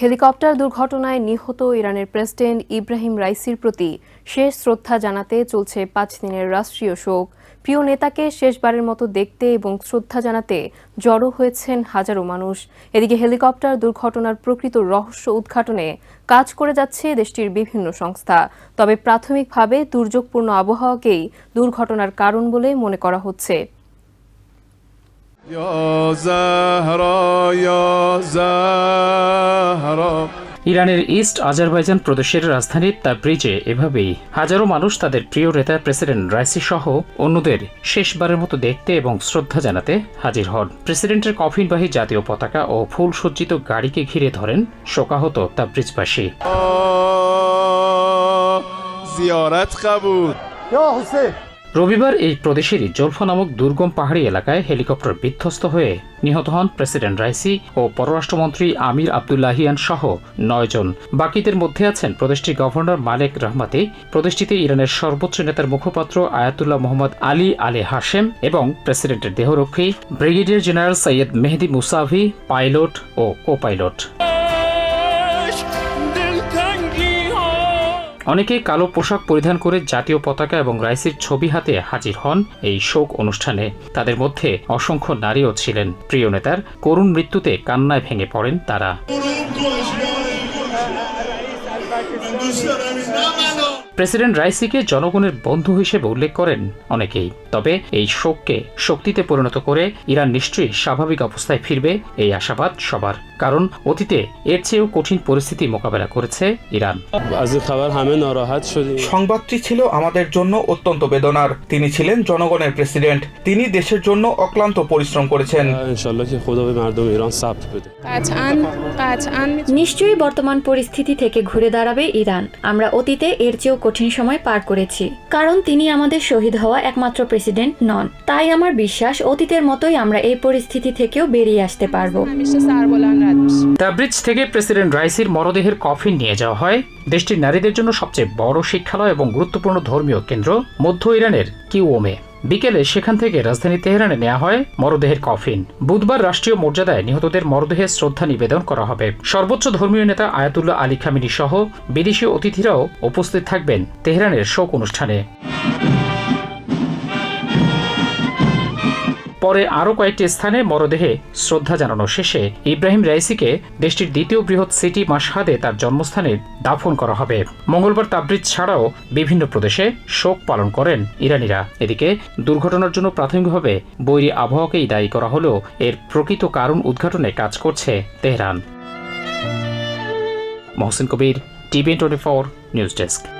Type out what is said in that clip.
Helicopter দুর্ঘটনায় নিহত ইরানের প্রেসিডেন্ট ইব্রাহিম রাইসির প্রতি শেষ শ্রদ্ধা জানাতে চলছে পাঁচ দিনের রাষ্ট্রীয় শোক। প্রিয় নেতাকে শেষবারের মতো দেখতে এবং শ্রদ্ধা জানাতে জড়ো হয়েছেন হাজারো মানুষ। এদিকে হেলিকপ্টার দুর্ঘটনার প্রকৃত রহস্য উদ্ঘাটনে কাজ করে যাচ্ছে দেশটির বিভিন্ন সংস্থা। তবে প্রাথমিকভাবে দুর্যোগপূর্ণ আবহাওয়াকেই দুর্ঘটনার কারণ বলে মনে করা হচ্ছে। ইরানের ইস্ট আজারবাইজান প্রদেশের রাজধানী তাব্রিজে এভাবেই হাজারো মানুষ তাদের প্রিয় নেতা প্রেসিডেন্ট রাইসি সহ অন্যদের শেষবারের মতো দেখতে এবং শ্রদ্ধা জানাতে হাজির হন। প্রেসিডেন্টের কফিনবাহী জাতীয় পতাকা ও ফুল সজ্জিত গাড়িকে ঘিরে ধরেন শোকাহত তাব্রিজবাসী। জিয়ারত কাবুল। রবিবার এই প্রদেশেরই জলফা নামক দুর্গম পাহাড়ি এলাকায় হেলিকপ্টার বিধ্বস্ত হয়ে নিহত হন প্রেসিডেন্ট রাইসি ও পররাষ্ট্রমন্ত্রী আমির আবদুল্লাহিয়ান সহ নয়জন বাকিদের মধ্যে আছেন প্রদেশটির গভর্নর মালেক রহমাতি, প্রদেশটিতে ইরানের সর্বোচ্চ নেতার মুখপাত্র আয়াতুল্লাহ মোহাম্মদ আলী আলে হাশেম এবং প্রেসিডেন্টের দেহরক্ষী brigadier general Seyed Mehdi Mousavi, pilot ও কো পাইলট অনেকে কালো পোশাক পরিধান করে জাতীয় পতাকা এবং রাইসির ছবি হাতে হাজির হন এই শোক অনুষ্ঠানে। তাদের মধ্যে অসংখ্য নারীও ছিলেন। প্রিয় নেতার করুণ মৃত্যুতে কান্নায় ভেঙে পড়েন তারা। প্রেসিডেন্ট রাইসিকে জনগণের বন্ধু হিসেবে উল্লেখ করেন অনেকেই। তবে এই শোককে শক্তিতে পরিণত করে ইরান নিশ্চয়ই স্বাভাবিক অবস্থায় ফিরবে, এই আশাবাদ সবার। কারণ অতীতে এর চেয়েও কঠিন পরিস্থিতি মোকাবেলা করেছে ইরান। সংবাদটি ছিল আমাদের জন্য অত্যন্ত বেদনার। তিনি ছিলেন জনগণের প্রেসিডেন্ট। তিনি দেশের জন্য অক্লান্ত পরিশ্রম করেছেন। নিশ্চয়ই বর্তমান পরিস্থিতি থেকে ঘুরে দাঁড়াবে ইরান। আমরা অতীতে এর চেয়েও কঠিন সময় পার করেছি। কারণ তিনি আমাদের শহীদ হওয়া একমাত্র প্রেসিডেন্ট নন। তাই আমার বিশ্বাস অতীতের মতোই আমরা এই পরিস্থিতি থেকেও বেরিয়ে আসতে পারব। তাব্রিজ থেকে প্রেসিডেন্ট রাইসির মরদেহের কফিন নিয়ে যাওয়া হয়। দেশটির নারীদের জন্য সবচেয়ে বড় শিক্ষালয় এবং গুরুত্বপূর্ণ ধর্মীয় কেন্দ্র মধ্য ইরানের কিউওমে। বিকেলে সেখান থেকে রাজধানী তেহরানে নেওয়া হয় মরদেহের কফিন। বুধবার রাষ্ট্রীয় মর্যাদায় নিহতদের মরদেহে শ্রদ্ধা নিবেদন করা হবে। সর্বোচ্চ ধর্মীয় নেতা আয়াতুল্লাহ আলী খামিনী সহ বিদেশি অতিথিরাও উপস্থিত থাকবেন তেহরানের শোক অনুষ্ঠানে। পরে আরও কয়েকটি স্থানে মরদেহে শ্রদ্ধা জানানো শেষে ইব্রাহিম রাইসিকে দেশটির দ্বিতীয় বৃহৎ সিটি মাসহাদে তার জন্মস্থানে দাফন করা হবে। মঙ্গলবার তাবরিজ ছাড়াও বিভিন্ন প্রদেশে শোক পালন করেন ইরানিরা। এদিকে দুর্ঘটনার জন্য প্রাথমিকভাবে বৈরী আবহাওয়াকেই দায়ী করা হলেও এর প্রকৃত কারণ উদ্ঘাটনে কাজ করছে Tehran. Mohsin Kabir, TV twenty four news desk.